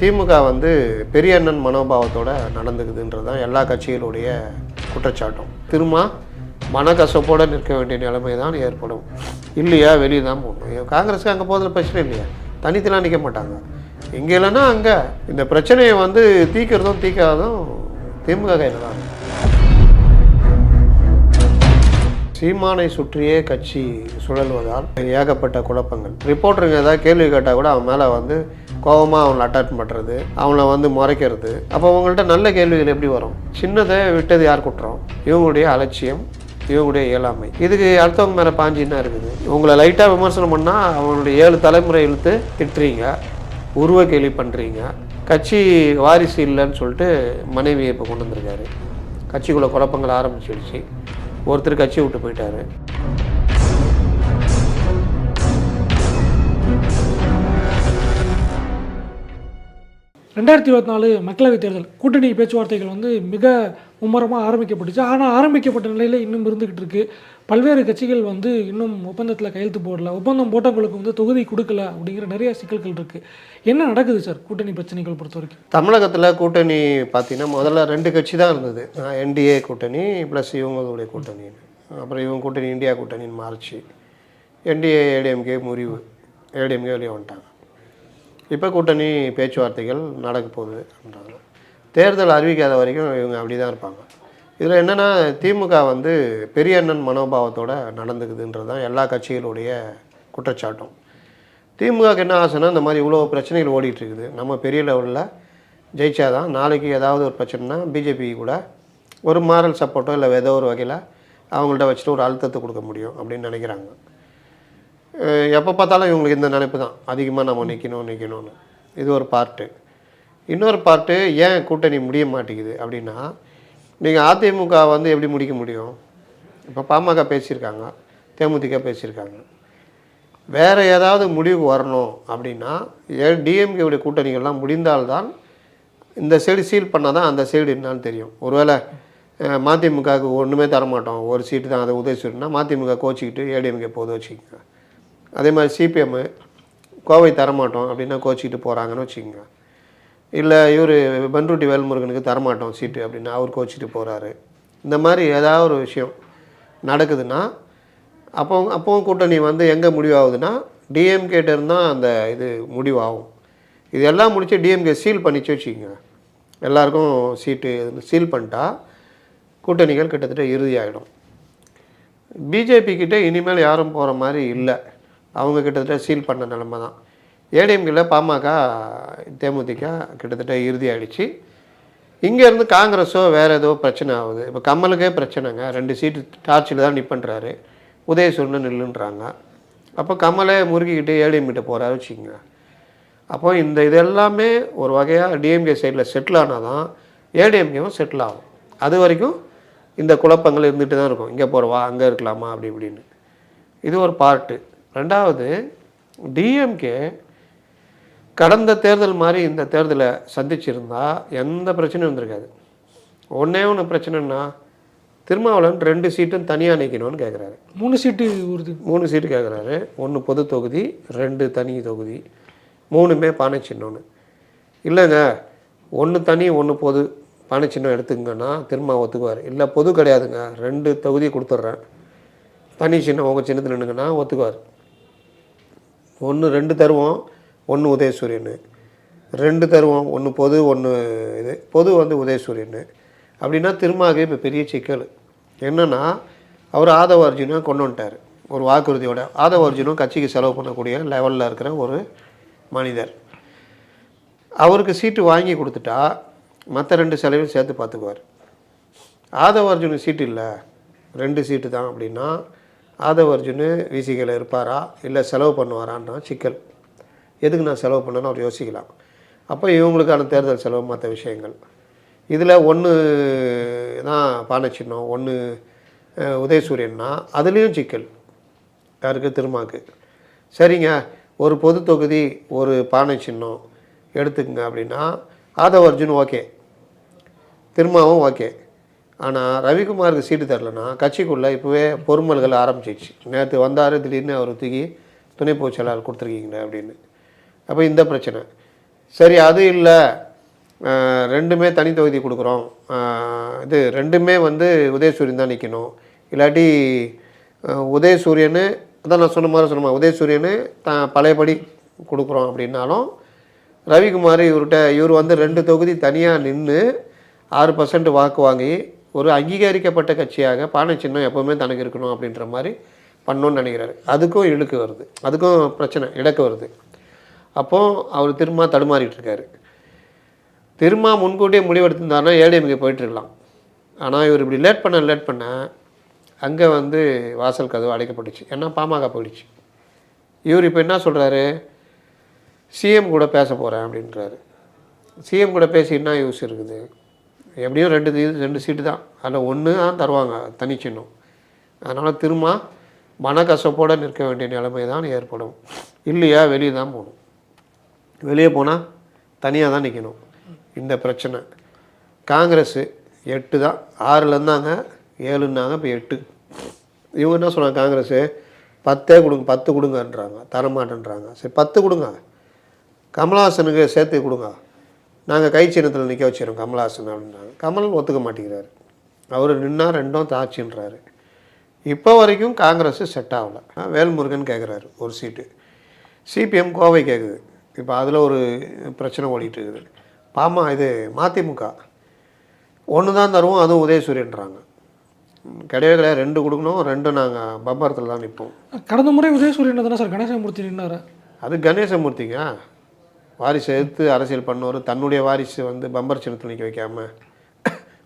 திமுக வந்து பெரிய அண்ணன் மனோபாவத்தோடு நடந்துக்குதுன்றது தான் எல்லா கட்சிகளுடைய குற்றச்சாட்டும். திரும்ப மனக்கசப்போடு நிற்க வேண்டிய நிலைமை தான் ஏற்படும். இல்லையா வெளியே தான் போகணும். காங்கிரஸுக்கு அங்கே போதில் பிரச்சனை இல்லையா? தனித்தெல்லாம் நிற்க மாட்டாங்க. இங்கே இல்லைன்னா அங்கே இந்த பிரச்சனையை வந்து தீக்கிறதும் தீக்காததும் திமுக கையில் தான் சீமானை சுற்றியே கட்சி சுழல்வதால் ஏகப்பட்ட குழப்பங்கள். ரிப்போர்ட்டருங்க ஏதாவது கேள்வி கேட்டால் கூட அவன் மேலே வந்து கோபமாக அவனை அட்டாக் பண்ணுறது அவனை வந்து முறைக்கிறது. அப்போ அவங்கள்ட்ட நல்ல கேள்விகள் எப்படி வரும்? சின்னதை விட்டது யார் குற்றம்? இவங்களுடைய அலட்சியம் இவங்களுடைய இயலாமை. இதுக்கு அடுத்தவங்க மேலே பாஞ்சின்னா என்ன இருக்குது? உங்களை லைட்டாக விமர்சனம் பண்ணால் அவங்களுடைய ஏழு தலைமுறை இழுத்து திட்டுறீங்க உருவ கேள்வி பண்ணுறீங்க கட்சி வாரிசு இல்லைன்னு சொல்லிட்டு மனைவியை இப்போ கொண்டு வந்திருக்காரு. கட்சிக்குள்ளே குழப்பங்கள் ஆரம்பிச்சிடுச்சு. ஒருத்தர் கட்சி விட்டு போயிட்டாரு. ரெண்டாயிரத்தி இருபத்தி நாலு மக்களவைத் தேர்தல் கூட்டணி பேச்சுவார்த்தைகள் வந்து மிக மும்முரமாக ஆரம்பிக்கப்பட்டுச்சு. ஆனால் ஆரம்பிக்கப்பட்ட நிலையில் இன்னும் இருந்துக்கிட்டு இருக்கு. பல்வேறு கட்சிகள் வந்து இன்னும் ஒப்பந்தத்தில் கையெழுத்து போடல. ஒப்பந்தம் போட்டவங்களுக்கு வந்து தொகுதி கொடுக்கல அப்படிங்கிற நிறைய சிக்கல்கள் இருக்குது என்ன நடக்குது சார் கூட்டணி பிரச்சனைகள் பொறுத்த வரைக்கும்? தமிழகத்தில் கூட்டணி பார்த்தீங்கன்னா முதல்ல ரெண்டு கட்சி தான் இருந்தது. என்டிஏ கூட்டணி ப்ளஸ் இவங்களுடைய கூட்டணி. அப்புறம் இவங்க கூட்டணி இந்தியா கூட்டணின்னு மாறிச்சு. என்டிஏ ஏடிஎம்கே முறிவு. ஏடிஎம்கே வெளியே வந்துட்டாங்க. இப்போ கூட்டணி பேச்சுவார்த்தைகள் நடக்க போகுதுன்றாங்க தேர்தல் அறிவிக்காத வரைக்கும் இவங்க அப்படி தான் இருப்பாங்க. இதில் என்னென்னா திமுக வந்து பெரிய அண்ணன் மனோபாவத்தோடு நடந்துக்குதுன்றது தான் எல்லா கட்சிகளுடைய குற்றச்சாட்டும். திமுகவுக்கு என்ன ஆசைன்னா இந்த மாதிரி இவ்வளோ பிரச்சனைகள் ஓடிட்டுருக்குது நம்ம பெரிய லெவலில் ஜெயிச்சாதான் நாளைக்கு ஏதாவது ஒரு பிரச்சனைனா பிஜேபி கூட ஒரு மாரல் சப்போர்ட்டோ இல்லை ஏதோ ஒரு வகையில் அவங்கள்ட்ட வச்சுட்டு ஒரு அழுத்தத்தை கொடுக்க முடியும் அப்படின்னு நினைக்கிறாங்க. எப்போ பார்த்தாலும் இவங்களுக்கு இந்த நினைப்பு தான். அதிகமாக நம்ம நிற்கணும் நிற்கணும்னு இது ஒரு பார்ட்டு இன்னொரு பார்ட்டு ஏன் கூட்டணி முடிய மாட்டேங்குது அப்படின்னா நீங்கள் அதிமுக வந்து எப்படி முடிக்க முடியும்? இப்போ பாமக பேசியிருக்காங்க தேமுதிக பேசியிருக்காங்க. வேறு ஏதாவது முடிவு வரணும் அப்படின்னா டிஎம்கேவுடைய கூட்டணிகள்லாம் முடிந்தால்தான் இந்த சைடு சீல் பண்ணால் தான் அந்த சைடு என்னான்னு தெரியும். ஒருவேளை மதிமுகவுக்கு ஒன்றுமே தரமாட்டோம். ஒரு சீட்டு தான். அதை உதயசூரியனா மதிமுக கோச்சிக்கிட்டு ஏடிஎம்கே போது வச்சுக்கோங்க. அதே மாதிரி சிபிஎம்மு கோவை தரமாட்டோம் அப்படின்னா கோச்சிக்கிட்டு போகிறாங்கன்னு வச்சுக்கோங்க. இல்லை இவர் பன்ருட்டி வேல்முருகனுக்கு தரமாட்டோம் சீட்டு அப்படின்னா அவர் கோச்சிட்டு போகிறாரு இந்த மாதிரி ஏதாவது ஒரு விஷயம் நடக்குதுன்னா அப்போ அப்போவும் கூட்டணி வந்து எங்கே முடிவாகுதுன்னா டிஎம்கேட்ட இருந்தால் அந்த இது முடிவாகும். இது எல்லாம் முடித்து டிஎம்கே சீல் பண்ணிச்சு வச்சுக்கோங்க. எல்லாருக்கும் சீட்டு சீல் பண்ணிட்டா கூட்டணிகள் கிட்டத்தட்ட இறுதியாகிடும் பிஜேபி கிட்டே இனிமேல் யாரும் போகிற மாதிரி இல்லை. அவங்க கிட்டத்தட்ட சீல் பண்ண நிலமை தான். ஏடிஎம்கில் பாமக தேமுதிக கிட்டத்தட்ட இறுதி ஆயிடுச்சு. இங்கேருந்து காங்கிரஸோ வேறு ஏதோ பிரச்சனை ஆகுது. இப்போ கமலுக்கே பிரச்சனைங்க. ரெண்டு சீட்டு டார்ச்சில் தான் நிற்பன்றாரு உதயசூரன் நில்லுன்றாங்க. அப்போ கமலை முறுக்கிக்கிட்டு ஏடிஎம்கிட்ட போகிறாரு வச்சுக்கோங்க. அப்போ இந்த இது எல்லாமே ஒரு வகையாக டிஎம்கே சைடில் செட்டில் ஆனால் தான் ஏடிஎம்கேவும் செட்டில் ஆகும். அது வரைக்கும் இந்த குழப்பங்கள் இருந்துகிட்டு தான் இருக்கும். இங்கே போகிறவா அங்கே இருக்கலாமா அப்படி இப்படின்னு. இது ஒரு பார்ட்டு ரெண்டாவது டிஎம்கே கடந்த தேர்தல் மாதிரி இந்த தேர்தலை சந்திச்சிருந்தா எந்த பிரச்சனையும் வந்திருக்காது ஒன்றே ஒன்று பிரச்சனைன்னா திருமாவளவன் ரெண்டு சீட்டும் தனியாக நிற்கணும்னு கேட்குறாரு மூணு சீட்டு உறுதி மூணு சீட்டு கேட்குறாரு ஒன்று பொது தொகுதி ரெண்டு தனி தொகுதி. மூணுமே பானை சின்னம்னு இல்லைங்க ஒன்று தனி ஒன்று பொது பானை சின்னம் எடுத்துக்கங்கன்னா திரும்ப ஒத்துக்குவார். இல்லை பொது கிடையாதுங்க. ரெண்டு தொகுதி கொடுத்துட்றேன். தனி சின்னம் உங்கள் சின்னத்தில் நின்றுங்கன்னா ஒத்துக்குவார். ஒன்று ரெண்டு தருவோம் ஒன்று உதயசூரியன் ரெண்டு தருவோம் ஒன்று பொது ஒன்று இது. பொது வந்து உதயசூரியன் அப்படின்னா திருமாவே இப்போ பெரிய சிக்கல் என்னென்னா அவர் ஆதவ அர்ஜுனை கொண்டு வந்துட்டார். ஒரு வாக்குறுதியோட. ஆதவ அர்ஜுனும் கட்சிக்கு செலவு பண்ணக்கூடிய லெவலில் இருக்கிற ஒரு மனிதர். அவருக்கு சீட்டு வாங்கி கொடுத்துட்டா மற்ற ரெண்டு செலவையும் சேர்த்து பார்த்துக்குவார். ஆதவ அர்ஜுனுக்கு சீட்டு இல்லை. ரெண்டு சீட்டு தான் அப்படின்னா ஆதவர்ஜுன்னு அர்ஜுனு விசிகையில் இருப்பாரா? இல்லை செலவு பண்ணுவாரான்னா சிக்கல். எதுக்கு நான் செலவு பண்ணேன்னு அவர் யோசிக்கலாம். அப்போ இவங்களுக்கான தேர்தல் செலவு மற்ற விஷயங்கள். இதில் ஒன்று தான் பானை சின்னம் ஒன்று உதயசூரியன்னா அதுலேயும் சிக்கல். யாருக்கு? திருமாக்கு சரிங்க ஒரு பொது தொகுதி ஒரு பானை சின்னம் எடுத்துக்கங்க அப்படின்னா ஆதவர்ஜுன் ஓகே. திருமாவும் ஓகே. ஆனால் ரவிக்குமாருக்கு சீட்டு தரலனா கட்சிக்குள்ளே இப்போவே பொறுமல்கள் ஆரம்பிச்சிச்சு நேற்று வந்தார் திடீர்னு அவர் தூக்கி துணை பொதுச் கொடுத்துருக்கீங்களே அப்படின்னு. அப்போ இந்த பிரச்சனை. சரி அது இல்லை. ரெண்டுமே தனி தொகுதி கொடுக்குறோம். இது ரெண்டுமே வந்து உதயசூரியன் தான் நிற்கணும் இல்லாட்டி உதயசூரியனு அதான் நான் சொன்ன மாதிரி சொன்ன உதயசூரியனு தான் பழையபடி கொடுக்குறோம் அப்படின்னாலும் ரவிக்குமார் இவர்கிட்ட இவர் வந்து ரெண்டு தொகுதி தனியாக நின்று ஆறு பர்சன்ட் வாக்கு வாங்கி ஒரு அங்கீகரிக்கப்பட்ட கட்சியாக பானை சின்னம் எப்போவுமே தனக்கு இருக்கணும் அப்படின்ற மாதிரி பண்ணணும்னு நினைக்கிறாரு. அதுக்கும் இழுக்கு வருது. அதுக்கும் பிரச்சனை இடக்கு வருது. அப்போது அவர் திரும்ப தடுமாறிட்டு இருக்காரு. திரும்ப முன்கூட்டியே முடிவெடுத்திருந்தாருன்னா ஏடிஎம்கே போயிட்டுருக்கலாம் ஆனால் இவர் இப்படி லேட் பண்ண லேட் பண்ண அங்கே வந்து வாசல் கதவு அடைக்கப்பட்டுச்சு. ஏன்னா பாமக போயிடுச்சு. இவர் இப்போ என்ன சொல்கிறாரு சிஎம் கூட பேச போகிறேன் அப்படின்றாரு. சிஎம் கூட பேசி என்ன யூஸ் இருக்குது எப்படியும் ரெண்டு ரெண்டு சீட்டு தான். அதில் ஒன்று தான் தருவாங்க தனிச்சின்னம் அதனால் திரும்ப மனக்கசப்போடு நிற்க வேண்டிய நிலைமை தான் ஏற்படும். இல்லையா வெளியே தான் போகணும். வெளியே போனால் தனியாக தான் நிற்கணும் இந்த பிரச்சனை. காங்கிரஸு எட்டு தான். ஆறில் இருந்தாங்க ஏழுன்னாங்க இப்போ எட்டு. இவங்க என்ன சொல்கிறாங்க காங்கிரஸு பத்தே கொடுங்க பத்து கொடுங்கன்றாங்க தரமாட்டேன்றாங்க. சரி பத்து கொடுங்க. கமலஹாசனுக்கு சேர்த்து கொடுங்க. நாங்கள் கை சின்னத்தில் நிற்க வச்சிடறோம் கமலஹாசன் அப்படின்றாங்க. கமல் ஒத்துக்க மாட்டேங்கிறாரு. அவர் நின்னா ரெண்டும் தாச்சின்றாரு. இப்போ வரைக்கும் காங்கிரஸ் செட் ஆகல. வேல்முருகன் கேட்குறாரு ஒரு சீட்டு சிபிஎம் கோவை கேட்குது இப்போ அதில் ஒரு பிரச்சனை ஓடிட்டு இருக்குது. பாமா இது மதிமுக. ஒன்று தான் தருவோம் அதுவும் உதயசூரியன்றாங்க. கிடையவே கிடையாது ரெண்டு கொடுக்கணும் ரெண்டும் நாங்கள் பம்பரத்தில் தான் நிற்போம் கடந்த முறை உதயசூரியன் தானே சார் கணேசமூர்த்தி நின்னாரு? அது கணேசமூர்த்திங்க. வாரிசு எடுத்து அரசியல் பண்ணவர் தன்னுடைய வாரிசு வந்து பம்பர் சின்னத்தில் நிற்க வைக்காமல்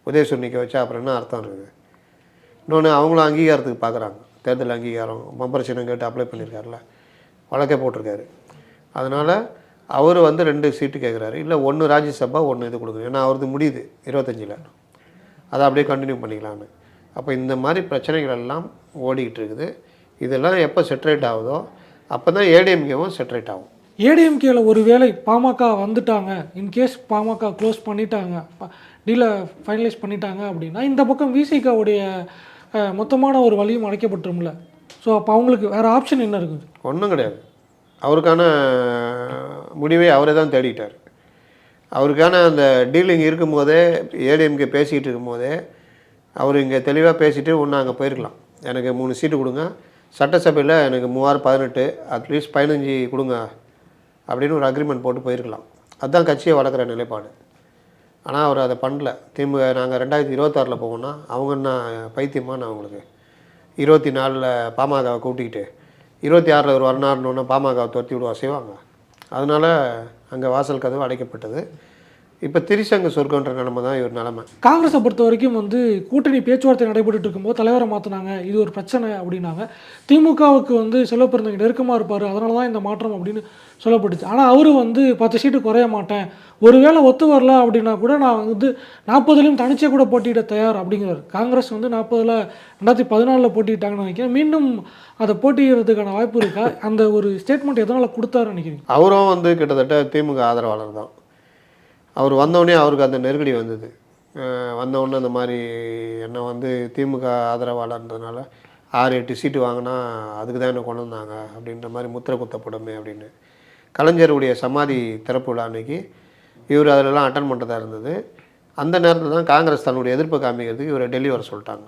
உதயசூர் நிற்க வச்சா அப்புறம் என்ன அர்த்தம் இருக்குது? இன்னொன்று அவங்களும் அங்கீகாரத்துக்கு பார்க்குறாங்க. தேர்தல் அங்கீகாரம் பம்பர் சின்னம் கேட்டு அப்ளை பண்ணியிருக்காருல வழக்கே போட்டிருக்காரு. அதனால் அவர் வந்து ரெண்டு சீட்டு கேட்குறாரு இல்லை ஒன்று ராஜ்யசபா ஒன்று இது கொடுக்குது. ஏன்னா அவரது முடியுது இருபத்தஞ்சில். அதை அப்படியே கண்டினியூ பண்ணிக்கலான்னு அப்போ இந்த மாதிரி பிரச்சனைகள் எல்லாம் ஓடிக்கிட்டு இருக்குது. இதெல்லாம் எப்போ செட்ரேட் ஆகுதோ அப்போ தான் ஏடிஎம்கேவும் செட்ரேட் ஆகும். ஏடிஎம்கேல ஒருவேளை பாமக வந்துட்டாங்க இன்கேஸ் பாமக க்ளோஸ் பண்ணிட்டாங்க டீலை ஃபைனலைஸ் பண்ணிட்டாங்க அப்படின்னா இந்த பக்கம் விசிகாவுடைய மொத்தமான ஒரு வழியும் அடைக்கப்பட்டுரும்ல. ஸோ அப்போ அவங்களுக்கு வேறு ஆப்ஷன் என்ன இருக்குது? ஒன்றும் கிடையாது. அவருக்கான முடிவை அவரே தான் தேடிட்டார். அவருக்கான அந்த டீலிங் இருக்கும்போதே ஏடிஎம்கே பேசிகிட்டு இருக்கும்போதே அவர் இங்கே தெளிவாக பேசிட்டு ஒன்று அங்கே போயிருக்கலாம். எனக்கு மூணு சீட்டு கொடுங்க. சட்டசபையில் எனக்கு மூவாயிரம் பதினெட்டு அட்லீஸ்ட் பதினஞ்சு கொடுங்க. அப்படின்னு ஒரு அக்ரிமெண்ட் போட்டு போயிருக்கலாம். அதுதான் கட்சியை வளர்க்குற நிலைப்பாடு. ஆனால் அவர் அதை பண்ணல. திமுக நாங்கள் ரெண்டாயிரத்தி இருபத்தாறில் போவோம்னா அவங்க என்ன பைத்தியமான அவங்களுக்கு. இருபத்தி நாலில் பாமகவை கூட்டிக்கிட்டு இருபத்தி ஆறில் ஒரு வரனாருன்னு பாமகவை துரத்தி விடுவா செய்வாங்க. அதனால் அங்கே வாசல் கதவு அடைக்கப்பட்டது. இப்போ திரிசங்க சொர்க்கன்ற நிலைமை தான் இவர் நிலைமை. காங்கிரஸை பொறுத்த வரைக்கும் வந்து கூட்டணி பேச்சுவார்த்தை நடைபெற்றுட்டு இருக்கும்போது தலைவரை மாற்றினாங்க இது ஒரு பிரச்சனை அப்படின்னாங்க. திமுகவுக்கு வந்து செல்வப்பிறந்தங்க நெருக்கமாக இருப்பார். அதனால தான் இந்த மாற்றம் அப்படின்னு சொல்லப்பட்டுச்சு. ஆனால் அவர் வந்து பத்து சீட்டு குறைய மாட்டேன். ஒருவேளை ஒத்து வரல அப்படின்னா கூட நான் வந்து நாற்பதுலையும் தனிச்சே கூட போட்டியிட தயார் அப்படிங்கிறார். காங்கிரஸ் வந்து நாற்பதில் ரெண்டாயிரத்தி பதினாலில் போட்டிட்டாங்கன்னு நினைக்கிறேன். மீண்டும் அதை போட்டியிடுறதுக்கான வாய்ப்பு இருக்கா? அந்த ஒரு ஸ்டேட்மெண்ட் எதனால் கொடுத்தாருன்னு நினைக்கிறீங்க? அவரும் வந்து கிட்டத்தட்ட திமுக ஆதரவாளர் தான். அவர் வந்தோடனே அவருக்கு அந்த நெருக்கடி வந்தது. வந்தவுடனே அந்த மாதிரி என்னை வந்து திமுக ஆதரவாளர்ன்றதுனால ஆறு எட்டு சீட்டு வாங்கினா அதுக்கு தான் என்ன கொண்டு வந்தாங்க அப்படின்ற மாதிரி முத்திரை குத்தப்படுமே அப்படின்னு. கலைஞருடைய சமாதி திறப்பு விழா அன்னைக்கு இவர் அதிலெல்லாம் அட்டன் பண்ணுறதா இருந்தது. அந்த நேரத்தில் தான் காங்கிரஸ் தன்னுடைய எதிர்ப்பு காமிக்கிறதுக்கு இவரை டெல்லி வர சொல்லிட்டாங்க.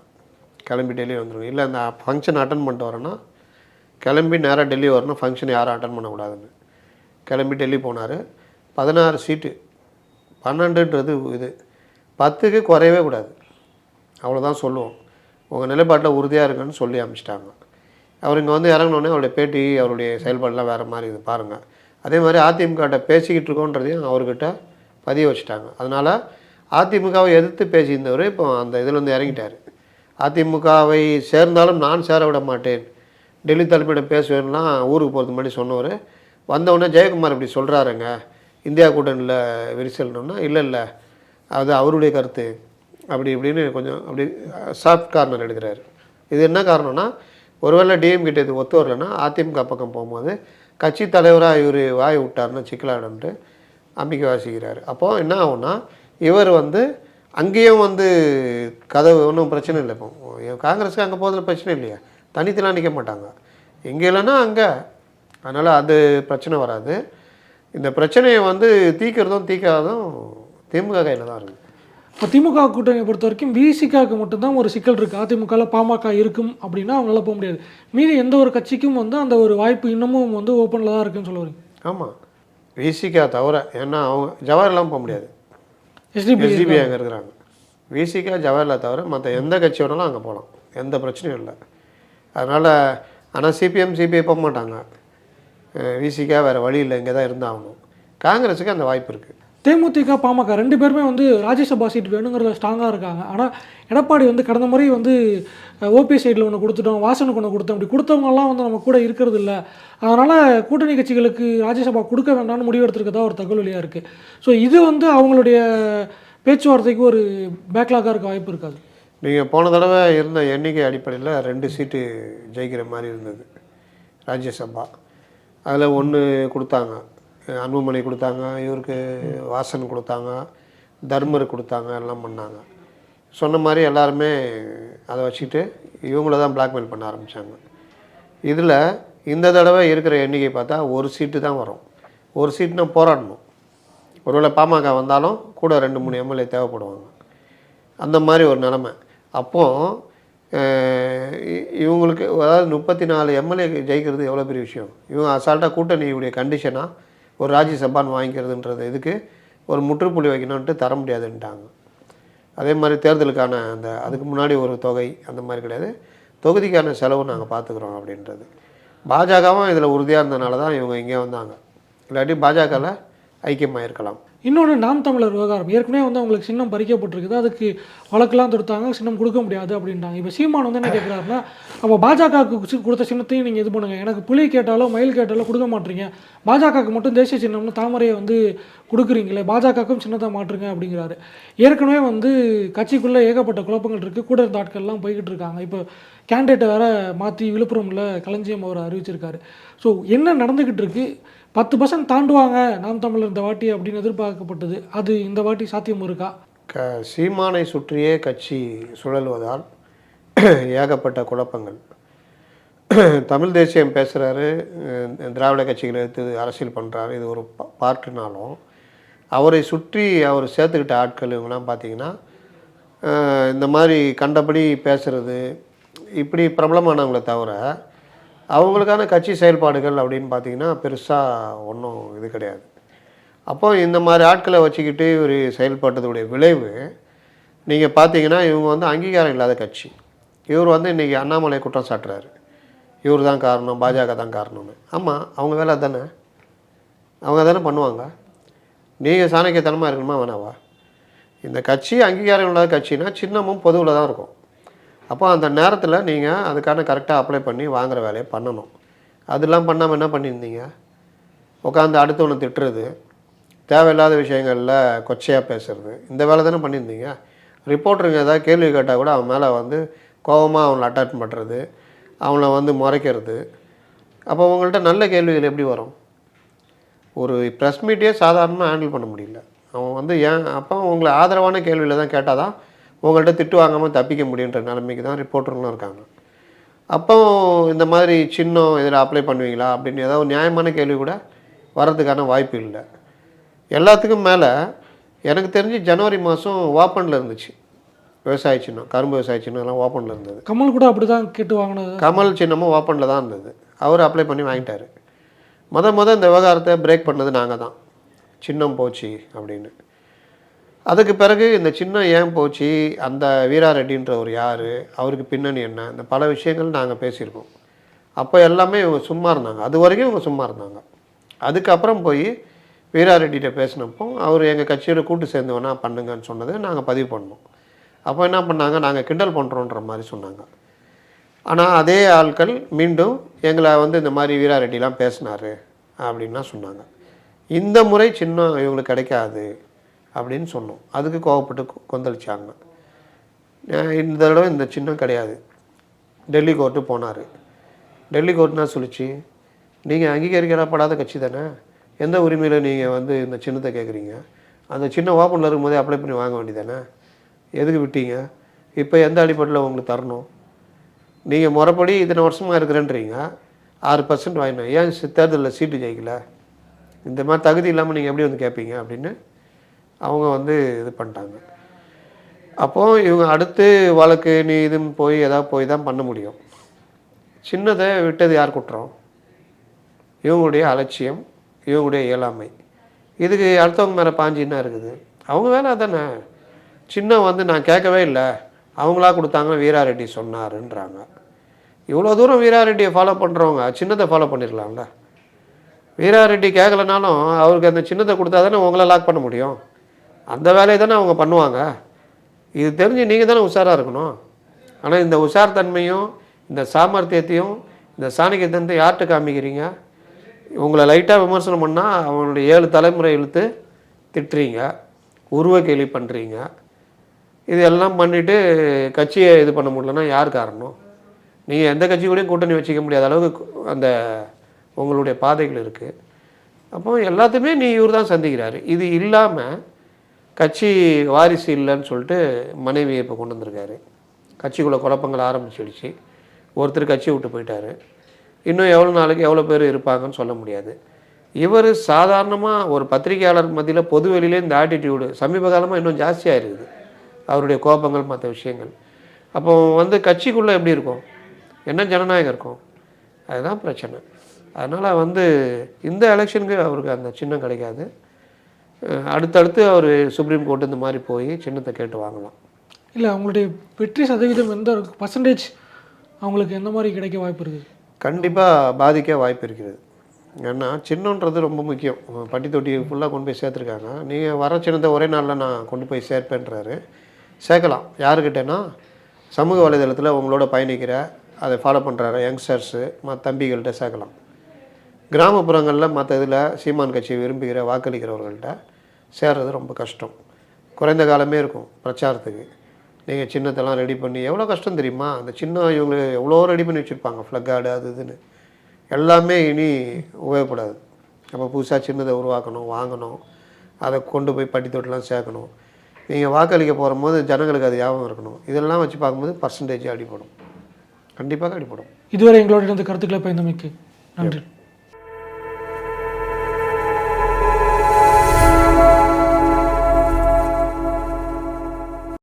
கிளம்பி டெல்லி வந்துடும் இல்லை அந்த ஃபங்க்ஷன் அட்டன் பண்ணிட்டு வரேன்னா கிளம்பி நேராக டெல்லி வரணும். ஃபங்க்ஷன் யாரும் அட்டன் பண்ணக்கூடாதுன்னு. கிளம்பி டெல்லி போனார். பதினாறு சீட்டு பன்னெண்டுன்றது இது. பத்துக்கு குறையவே கூடாது. அவ்வளோதான் சொல்லுவோம். உங்கள் நிலைப்பாட்டில் உறுதியாக இருக்குன்னு சொல்லி அமிச்சிட்டாங்க அவர் இங்கே வந்து இறங்கினோடனே அவருடைய பேட்டி அவருடைய செயல்பாடெலாம் வேறு மாதிரி இது பாருங்கள் அதே மாதிரி அதிமுகட்ட பேசிக்கிட்டு இருக்கோன்றதையும் அவர்கிட்ட பதிய வச்சுட்டாங்க. அதனால் அதிமுகவை எதிர்த்து பேசியிருந்தவர் இப்போ அந்த இதிலேருந்து இறங்கிட்டார். அதிமுகவை சேர்ந்தாலும் நான் சேர விட மாட்டேன். டெல்லி தலைமையிடம் பேசுவேன்லாம் ஊருக்கு போகிறது முன்னாடி சொன்னவர். வந்தவுடனே ஜெயக்குமார் இப்படி சொல்கிறாருங்க இந்தியா கூட்டணியில் விரிசல்னோம்னா இல்லை இல்லை அது அவருடைய கருத்து. அப்படி இப்படின்னு கொஞ்சம் அப்படி சாஃப்ட் கார்னர் எடுக்கிறாரு. இது என்ன காரணம்னா ஒருவேளை டிஎம் கிட்ட இது ஒத்து வரலன்னா அதிமுக பக்கம் போகும்போது கட்சி தலைவராக இவர் வாய் விட்டாருன்னா சிக்கலாடன்ட்டு அம்பிக்கை வாசிக்கிறார். அப்போது என்ன ஆகும்னா இவர் வந்து அங்கேயும் வந்து கதவு ஒன்றும் பிரச்சனை இல்லை இப்போ. காங்கிரஸுக்கு அங்கே போதில் பிரச்சனை இல்லையா. தனித்தெலாம் நிற்க மாட்டாங்க. இங்கே இல்லைன்னா அங்கே. அதனால் அது பிரச்சனை வராது. இந்த பிரச்சனையை வந்து தீக்கிறதும் தீக்காததும் திமுக கையில் தான் இருக்குது இப்போ திமுக கூட்டணியை பொறுத்த வரைக்கும் விசிகாவுக்கு மட்டும்தான் ஒரு சிக்கல் இருக்குது அதிமுகவில் பாமக இருக்கும் அப்படின்னா அவங்களால போக முடியாது. மீதி எந்த ஒரு கட்சிக்கும் வந்து அந்த ஒரு வாய்ப்பு இன்னமும் வந்து ஓப்பனில் தான் இருக்குன்னு சொல்ல வரீங்க. ஆமாம் விசிகா தவிர ஏன்னா அவங்க ஜவஹர்லாம் போக முடியாது. எஸ்டிபி எஸ்டிபி அங்கே இருக்கிறாங்க. விசிகா ஜவஹர்லால் தவிர மற்ற எந்த கட்சி வேணாலும் அங்கே போகலாம். எந்த பிரச்சனையும் இல்லை. அதனால் ஆனால் சிபிஎம் சிபிஐ போக மாட்டாங்க. விசிகா வேறு வழி இல்லை இங்கே தான் இருந்தாகணும். காங்கிரஸுக்கு அந்த வாய்ப்பு இருக்குது தேமுதிக பாமக ரெண்டு பேருமே வந்து ராஜ்யசபா சீட் வேணுங்கிறத ஸ்ட்ராங்காக இருக்காங்க. ஆனால் எடப்பாடி வந்து கடந்த முறை வந்து ஓபி சைடில் ஒன்று கொடுத்துட்டோம் வாசனுக்கு ஒன்று கொடுத்தோம் அப்படி கொடுத்தவங்கலாம் வந்து நம்ம கூட இருக்கிறது இல்லை. அதனால் கூட்டணி கட்சிகளுக்கு ராஜ்யசபா கொடுக்க வேண்டாம்னு முடிவெடுத்திருக்கதா ஒரு தகவல் வழியாக இருக்குது ஸோ இது வந்து அவங்களுடைய பேச்சுவார்த்தைக்கு ஒரு பேக்லாகாக இருக்க வாய்ப்பு இருக்காது. நீங்கள் போன தடவை இருந்த எண்ணிக்கை அடிப்படையில் ரெண்டு சீட்டு ஜெயிக்கிற மாதிரி இருந்தது ராஜ்யசபா. அதில் ஒன்று கொடுத்தாங்க. அன்புமணி கொடுத்தாங்க இவருக்கு வாசன் கொடுத்தாங்க தர்மர் கொடுத்தாங்க எல்லாம் பண்ணாங்க. சொன்ன மாதிரி எல்லாருமே அதை வச்சுக்கிட்டு இவங்கள தான் பிளாக்மெயில் பண்ண ஆரம்பித்தாங்க இதில் இந்த தடவை இருக்கிற எண்ணிக்கை பார்த்தா ஒரு சீட்டு தான் வரும். ஒரு சீட்னா போராடணும். ஒருவேளை பாமக வந்தாலும் கூட ரெண்டு மூணு எம்எல்ஏ தேவைப்படுவாங்க. அந்த மாதிரி ஒரு நிலமை. அப்போது இவங்களுக்கு அதாவது முப்பத்தி நாலு எம்எல்ஏ ஜெயிக்கிறது எவ்வளோ பெரிய விஷயம்? இவங்க அசால்ட்டாக கூட்டணியுடைய கண்டிஷனாக ஒரு ராஜ்யசபான்னு வாங்கிக்கிறதுன்றது இதுக்கு ஒரு முற்றுப்புள்ளி வைக்கணுன்ட்டு தர முடியாதுன்ட்டாங்க. அதே மாதிரி தேர்தலுக்கான அந்த அதுக்கு முன்னாடி ஒரு தொகை அந்த மாதிரி கிடையாது. தொகுதிக்கான செலவு நாங்கள் பார்த்துக்குறோம் அப்படின்றது. பாஜகவும் இதில் உறுதியாக இருந்தனால தான் இவங்க இங்கே வந்தாங்க. இல்லாட்டி பாஜகவில் ஐக்கியமாக இருக்கலாம் இன்னொன்று நாம் தமிழர் விவகாரம். ஏற்கனவே வந்து அவங்களுக்கு சின்னம் பறிக்கப்பட்டிருக்குது. அதுக்கு வழக்கெல்லாம் தொடுத்தாங்க. சின்னம் கொடுக்க முடியாது அப்படின்ட்டாங்க. இப்போ சீமான் வந்து என்ன கேட்குறாருன்னா அப்போ பாஜகவுக்கு கொடுத்த சின்னத்தையும் நீங்கள் இது பண்ணுங்கள் எனக்கு புலி கேட்டாலோ மயில் கேட்டாலோ கொடுக்க மாட்டீங்க. பாஜகவுக்கு மட்டும் தேசிய சின்னம்னு தாமரையை வந்து கொடுக்குறீங்களே பாஜகவுக்கும் சின்னத்தை மாற்றுங்க அப்படிங்கிறாரு. ஏற்கனவே வந்து கட்சிக்குள்ளே ஏகப்பட்ட குழப்பங்கள் இருக்குது கூட இருந்த ஆட்கள்லாம் போய்கிட்டு இருக்காங்க. இப்போ கேண்டிடேட்டை வேற மாற்றி விழுப்புரமில் களஞ்சியம் அவர் அறிவிச்சிருக்காரு. ஸோ என்ன நடந்துக்கிட்டு இருக்குது பத்து பர்சன்ட் தாண்டுவாங்க. நாம் தமிழர் இந்த வாட்டி அப்படின்னு எதிர்பார்க்கப்பட்டது. அது இந்த வாட்டி சாத்தியம் இருக்கா? க சீமானை சுற்றியே கட்சி சுழல்வதால் ஏகப்பட்ட குழப்பங்கள். தமிழ் தேசியம் பேசுகிறாரு திராவிட கட்சிகளை எடுத்து அரசியல் பண்ணுறாரு இது ஒரு ப- பார்ட்டுனாலும் அவரை சுற்றி அவர் சேர்த்துக்கிட்ட ஆட்கள் இவங்கெல்லாம் பார்த்தீங்கன்னா இந்த மாதிரி கண்டபடி பேசுகிறது இப்படி பிரபலமானவங்களே தவிர அவங்களுக்கான கட்சி செயல்பாடுகள் அப்படின்னு பார்த்தீங்கன்னா பெருசாக ஒன்றும் இது கிடையாது. அப்போ இந்த மாதிரி ஆட்களை வச்சுக்கிட்டு இவர் செயல்பட்டதுடைய விளைவு நீங்கள் பார்த்தீங்கன்னா இவங்க வந்து அங்கீகாரம் இல்லாத கட்சி. இவர் வந்து இன்றைக்கி அண்ணாமலை குற்றம் சாட்டுறாரு. இவர் தான் காரணம் பாஜக தான் காரணம்னு. ஆமாம் அவங்க வேலை தானே அவங்க தானே பண்ணுவாங்க? நீங்கள் சாணக்கியத்தனமாக இருக்கணுமா வேணாவா? இந்த கட்சி அங்கீகாரம் இல்லாத கட்சினா சின்னமும் பொதுவில் தான் இருக்கும். அப்போ அந்த நேரத்தில் நீங்கள் அதுக்கான கரெக்டாக அப்ளை பண்ணி வாங்குகிற வேலையை பண்ணணும். அதெல்லாம் பண்ணாமல் என்ன பண்ணியிருந்தீங்க? உட்காந்து அடுத்தவனை திட்டுறது தேவையில்லாத விஷயங்களில் கொச்சையாக பேசுறது இந்த வேலை தானே பண்ணியிருந்தீங்க? ரிப்போர்ட்டருங்க ஏதாவது கேள்வி கேட்டால் கூட அவன் மேலே வந்து கோபமாக அவனை அட்டாக் பண்ணுறது அவனை வந்து முறைக்கிறது. அப்போ உங்கள்கிட்ட நல்ல கேள்விகள் எப்படி வரும்? ஒரு ப்ரெஸ் மீட்டே சாதாரணமாக ஹேண்டில் பண்ண முடியல. அவன் வந்து ஏன் அப்போ உங்களை ஆதரவான கேள்வியில் தான் கேட்டால் தான் உங்கள்கிட்ட திட்டு வாங்காமல் தப்பிக்க முடியுன்ற நிலைமைக்கு தான் ரிப்போர்ட்டருங்களும் இருக்காங்க. அப்போ இந்த மாதிரி சின்னம் இதில் அப்ளை பண்ணுவீங்களா? அப்படின்னு ஏதாவது நியாயமான கேள்வி கூட வர்றதுக்கான வாய்ப்பு இல்லை. எல்லாத்துக்கும் மேலே எனக்கு தெரிஞ்சு ஜனவரி மாதம் ஓப்பனில் இருந்துச்சு. விவசாய சின்னம் கரும்பு விவசாய சின்னம் எல்லாம் ஓப்பனில் இருந்தது. கமல் கூட அப்படி தான் கேட்டு வாங்கினது. கமல் சின்னமும் ஓப்பனில் தான் இருந்தது. அவர் அப்ளை பண்ணி வாங்கிட்டாரு. முத முத இந்த விவகாரத்தை பிரேக் பண்ணது நாங்கள் தான். சின்னம் போச்சு அப்படின்னு. அதுக்கு பிறகு இந்த சின்னம் ஏன் போச்சு அந்த வீரா ரெட்டின்றவர் யார் அவருக்கு பின்னணி என்ன இந்த பல விஷயங்கள் நாங்கள் பேசியிருக்கோம். அப்போ எல்லாமே இவங்க சும்மா இருந்தாங்க. அது வரைக்கும் இவங்க சும்மா இருந்தாங்க. அதுக்கப்புறம் போய் வீரா ரெட்டிகிட்ட பேசினப்போ அவர் எங்கள் கட்சியோட கூட்டு சேர்ந்து வேணா பண்ணுங்கன்னு சொன்னதை நாங்கள் பதிவு பண்ணோம். அப்போ என்ன பண்ணாங்க நாங்கள் கிண்டல் பண்ணுறோன்ற மாதிரி சொன்னாங்க. ஆனால் அதே ஆட்கள் மீண்டும் எங்களை வந்து இந்த மாதிரி வீரா ரெட்டிலாம் பேசினாரு அப்படின்லாம் சொன்னாங்க. இந்த முறை சின்னம் இவங்களுக்கு கிடைக்காது. அப்படின்னு சொன்னோம். அதுக்கு கோவப்பட்டு கொந்தளிச்சாங்க. இந்த தடவை இந்த சின்னம் கிடையாது. டெல்லி கோர்ட்டு போனார். டெல்லி கோர்ட்னா சொல்லிச்சு? நீங்கள் அங்கீகரிக்கப்படாத கட்சி தானே? எந்த உரிமையில் நீங்கள் வந்து இந்த சின்னத்தை கேட்குறீங்க அந்த சின்ன ஓப்பனில் இருக்கும்போதே அப்ளை பண்ணி வாங்க வேண்டியதானே? எதுக்கு விட்டீங்க? இப்போ எந்த அடிப்படையில் உங்களுக்கு தரணும்? நீங்கள் முறைப்படி இத்தனை வருஷமாக இருக்கிறேன்றீங்க. ஆறு பர்சன்ட் வாங்கினோம். ஏன் தேர்தலில் சீட்டு ஜெயிக்கல? இந்த மாதிரி தகுதி இல்லாமல் நீங்கள் எப்படி வந்து கேட்பீங்க அப்படின்னு அவங்க வந்து இது பண்ணிட்டாங்க. அப்போது இவங்க அடுத்து வழக்கு நீ இதுன்னு போய் ஏதாவது போய் தான் பண்ண முடியும். சின்னதை விட்டது யார் குற்றம்? இவங்களுடைய அலட்சியம் இவங்களுடைய இயலாமை. இதுக்கு அடுத்தவங்க மேலே பாஞ்சு என்ன இருக்குது? அவங்க வேலை தானே சின்ன வந்து நான் கேட்கவே இல்லை. அவங்களா கொடுத்தாங்க வீராரெட்டி சொன்னாருன்றாங்க. இவ்வளோ தூரம் வீராரெட்டியை ஃபாலோ பண்ணுறவங்க சின்னதை ஃபாலோ பண்ணிடலாம்ல வீராரெட்டி கேட்கலனாலும் அவருக்கு அந்த சின்னத்தை கொடுத்தா தானே உங்களை லாக் பண்ண முடியும். அந்த வேலையை தானே அவங்க பண்ணுவாங்க. இது தெரிஞ்சு நீங்கள் தானே உஷாராக இருக்கணும். ஆனால் இந்த உஷார் தன்மையும் இந்த சாமர்த்தியத்தையும் இந்த சாணக்கியத்தனத்தை யார்கிட்ட காமிக்கிறீங்க? உங்களை லைட்டாக விமர்சனம் பண்ணால் அவனுடைய ஏழு தலைமுறை இழுத்து திட்டுறீங்க. உருவ கேலி பண்ணுறீங்க இது எல்லாம் பண்ணிவிட்டு கட்சியை இது பண்ண முடியலன்னா யார் காரணம்? நீங்கள் எந்த கட்சி கூடயும் கூட்டணி வச்சுக்க முடியாத அளவுக்கு அந்த உங்களுடைய பாதைகள் இருக்குது அப்போ எல்லாத்தையுமே நீ இவர் தான் சந்திக்கிறாரு. இது இல்லாமல் கட்சி வாரிசு இல்லைன்னு சொல்லிட்டு மனைவியை இப்போ கொண்டு வந்திருக்காரு. கட்சிக்குள்ளே குழப்பங்கள் ஆரம்பிச்சிடுச்சு. ஒருத்தர் கட்சியை விட்டு போயிட்டாரு. இன்னும் எவ்வளோ நாளைக்கு எவ்வளோ பேர் இருப்பாங்கன்னு சொல்ல முடியாது. இவர் சாதாரணமாக ஒரு பத்திரிகையாளர் மத்தியில் பொது வெளியிலே இந்த ஆட்டிடியூடு சமீப காலமாக இன்னும் ஜாஸ்தியாக இருக்குது. அவருடைய கோபங்கள் மற்ற விஷயங்கள். அப்போ வந்து கட்சிக்குள்ளே எப்படி இருக்கும்? என்ன ஜனநாயகம் இருக்கும்? அதுதான் பிரச்சனை. அதனால் வந்து இந்த எலெக்ஷனுக்கு அவருக்கு அந்த சின்னம் கிடைக்காது. அடுத்தடுத்து அவர் சுப்ரீம் கோர்ட் இந்த மாதிரி போய் சின்னத்தை கேட்டு வாங்கலாம். இல்லை அவங்களுடைய வெற்றி சதவீதம் எந்த பர்சன்டேஜ் அவங்களுக்கு எந்த மாதிரி கிடைக்க வாய்ப்பு இருக்குது கண்டிப்பாக பாதிக்க வாய்ப்பு இருக்கிறது ஏன்னா சின்னன்றது ரொம்ப முக்கியம். பட்டி தொட்டி ஃபுல்லாக கொண்டு போய் சேர்த்துருக்காங்க. நீங்கள் வர சின்னத்தை ஒரே நாளில் நான் கொண்டு போய் சேர்ப்பேன்றாரு. சேர்க்கலாம். யாருக்கிட்டேன்னா சமூக வலைதளத்தில் உங்களோட பயணிக்கிற அதை ஃபாலோ பண்ணுறாரு யங்ஸ்டர்ஸு மற்ற தம்பிகள்கிட்ட சேர்க்கலாம். கிராமப்புறங்களில் மற்ற இதில் சீமான் கட்சியை விரும்புகிற வாக்களிக்கிறவர்கள்ட்ட சேர்றது ரொம்ப கஷ்டம். குறைந்த காலமே இருக்கும் பிரச்சாரத்துக்கு. நீங்கள் சின்னத்தெல்லாம் ரெடி பண்ணி எவ்வளோ கஷ்டம் தெரியுமா? அந்த சின்ன இவங்க எவ்வளோ ரெடி பண்ணி வச்சுருப்பாங்க ஃப்ளக்கார்டு அது இதுன்னு. எல்லாமே இனி உபயோகப்படாது. அப்போ புதுசாக சின்னதை உருவாக்கணும் வாங்கணும். அதை கொண்டு போய் பட்டி தொட்டிலாம் சேர்க்கணும். நீங்கள் வாக்களிக்க போகிற போது ஜனங்களுக்கு அது ஞாபகம் இருக்கணும். இதெல்லாம் வச்சு பார்க்கும்போது பர்சன்டேஜ் அடிப்படும் கண்டிப்பாக அடிப்படும் இதுவரை எங்களோட இருந்து கருத்துக்களை பயந்தமைக்கு நன்றி.